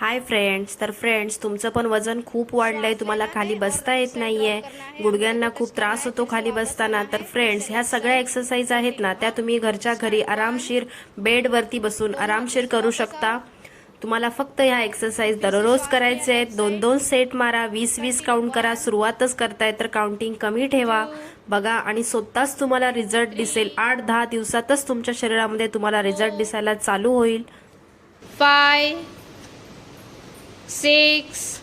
Hi friends तर friends तुमचं पण वजन खूप वाढलंय. तुम्हाला खाली बसता येत नाहीये. गुडघ्यांना खूप त्रास होतो खाली बसताना. तर फ्रेंड्स ह्या सगळ्या एक्सरसाइज आहेत ना त्या तुम्ही घरच्या घरी आरामशीर बेडवरती बसून आरामशीर करू शकता. तुम्हाला फक्त ह्या एक्सरसाइज दररोज करायचे आहेत. दोन दोन सेट मारा वीस वीस काउंट करा. सुरुवातच करताय तर काउंटिंग कमी ठेवा. बघा आणि स्वतःच तुम्हाला रिझल्ट दिसेल. आठ दहा दिवसातच तुमच्या शरीरामध्ये तुम्हाला रिझल्ट दिसायला चालू होईल. Five six,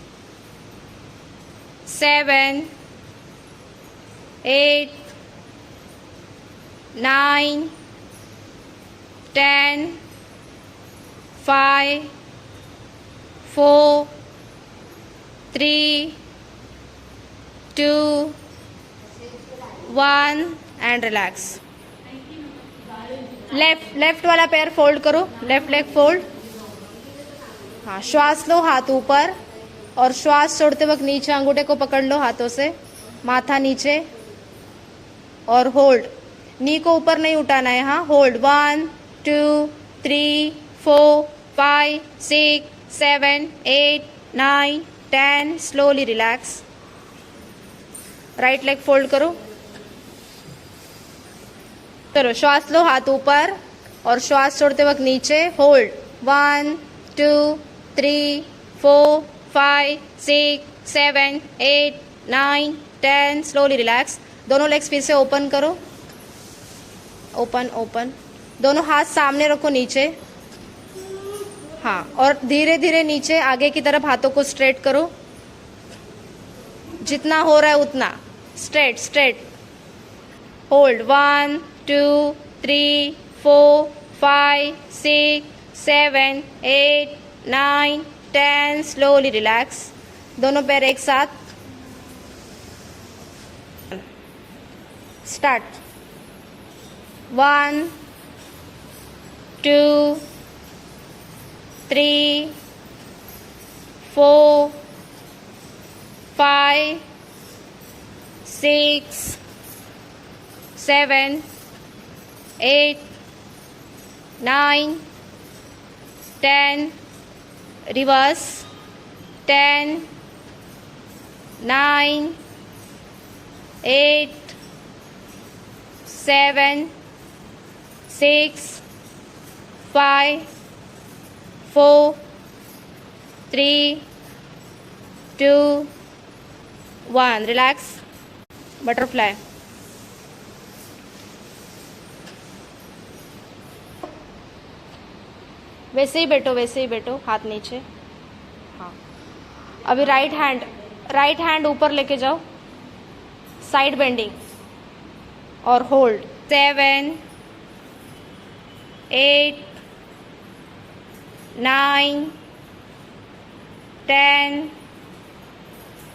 seven, eight, nine, ten, five, four, three, two, one, and relax. Left left वाला पैर फोल्ड करो लेफ़्ट लेग फोल्ड हाँ श्वास लो हाथ ऊपर और श्वास छोड़ते वक्त नीचे अंगूठे को पकड़ लो हाथों से। माथा नीचे और होल्ड नी को ऊपर नहीं उठाना है हाँ hold one two three four five six seven eight nine ten slowly relax right leg fold करो। चलो श्वास लो हाथ ऊपर और श्वास छोड़ते वक्त नीचे। Hold one two three four five six seven eight nine ten slowly relax दोनों लेग्स फिर से ओपन करो. ओपन ओपन दोनों हाथ सामने रखो नीचे. हाँ और धीरे धीरे नीचे आगे की तरफ़ हाथों को स्ट्रेट करो. जितना हो रहा है उतना. Straight straight hold one two three four five six seven eight nine ten slowly relax दोनों पैर एक साथ start one two three four five six seven, eight, nine, ten, reverse 10 9 8 7 6 5 4 3 2 1 relax. Butterfly. वैसे ही बैठो, वैसे ही बैठो, हाथ नीचे। हाँ। अभी राइट हैंड राइट हैंड ऊपर लेके जाओ। साइड बेंडिंग और hold seven eight nine ten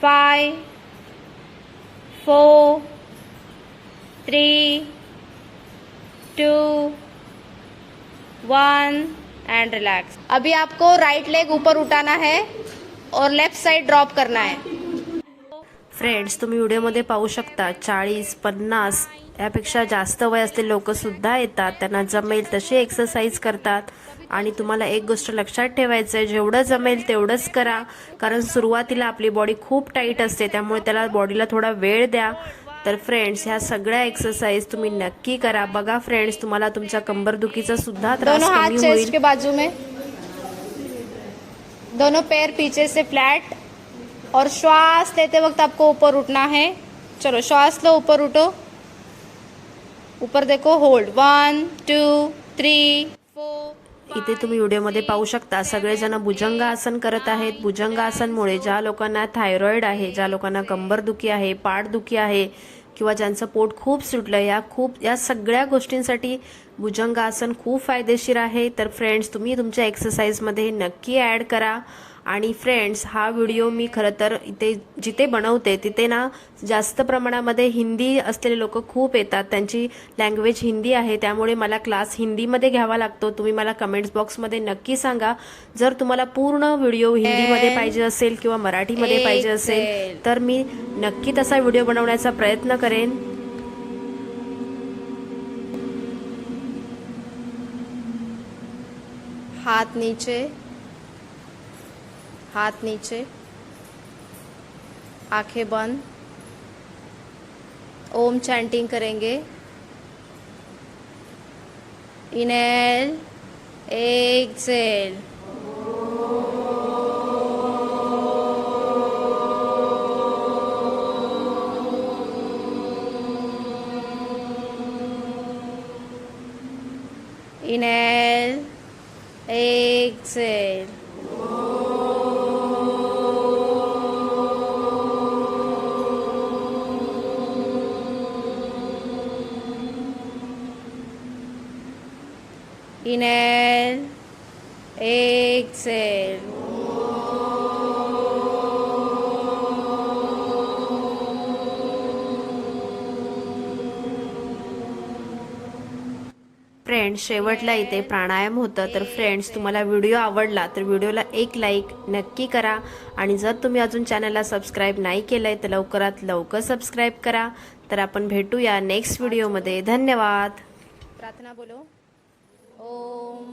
five four three two one and relax अभी आपको राइट लेग ऊपर उठाना है और लेफ्ट साइड ड्रॉप करना है. फ्रेंड्स तुम्ही व्हिडिओमध्ये पाहू शकता चाळीस पन्नास यापेक्षा जास्त वय असलेले लोक सुद्धा येतात. त्यांना जमेल तशी एक्सरसाइज करतात. आणि तुम्हाला एक गोष्ट लक्षात ठेवायचं आहे जेवढं जमेल तेवढंच करा. कारण सुरुवातीला आपली बॉडी खूप टाईट असते त्यामुळे त्याला बॉडीला थोडा वेळ द्या. तर फ्रेंड्स ह्या सगळ्या एक्सरसाइज तुम्ही नक्की करा. बघा फ्रेंड्स तुम्हाला तुमच्या कंबरदुखीचा सुद्धा त्रास दोनों हाथ कमी चेस्ट होईल. के बाजू में. दोनों पैर पीछे से फ्लैट और श्वास लेते वक्त आपको ऊपर उठना है. चलो श्वास लो ऊपर उठो. ऊपर देखो होल्ड वन टू थ्री इथे तुम्ही व्हिडिओमध्ये पाहू शकता सगळेजण भुजंगासन करत आहेत. भुजंगासनमुळे ज्या लोकांना थायरॉईड आहे ज्या लोकांना कंबरदुखी आहे पाठदुखी आहे किंवा ज्यांचं पोट खूप सुटलं या खूप या सगळ्या गोष्टींसाठी भुजंगासन खूप फायदेशीर आहे. तर फ्रेंड्स तुम्ही तुमच्या एक्सरसाइजमध्ये नक्की ॲड करा. आणि फ्रेंड्स हा व्हिडिओ मी खरं तर इथे जिथे बनवते तिथे ना जास्त प्रमाणामध्ये हिंदी असलेले लोक खूप येतात. त्यांची लँग्वेज हिंदी आहे त्यामुळे मला क्लास हिंदीमध्ये घ्यावा लागतो. तुम्ही मला कमेंट्स बॉक्समध्ये नक्की सांगा. जर तुम्हाला पूर्ण व्हिडिओ हिंदीमध्ये पाहिजे असेल किंवा मराठीमध्ये पाहिजे असेल तर मी नक्की तसा व्हिडिओ बनवण्याचा प्रयत्न करेन. हाथ नीचे. हाथ नीचे आँखें बंद ओम चैंटिंग करेंगे inhale exhale Inhale, exhale. Inhale, exhale. Friends शेवटला इथे प्राणायाम होतं तर फ्रेंड्स तुम्हाला व्हिडिओ आवडला तर व्हिडिओला एक लाईक नक्की करा. आणि जर तुम्ही अजून चॅनलला सबस्क्राईब नाही केलंय तर लवकरात लवकर सबस्क्राईब करा. तर आपण भेटूया नेक्स्ट व्हिडिओमध्ये धन्यवाद. प्रार्थना बोलो. ओम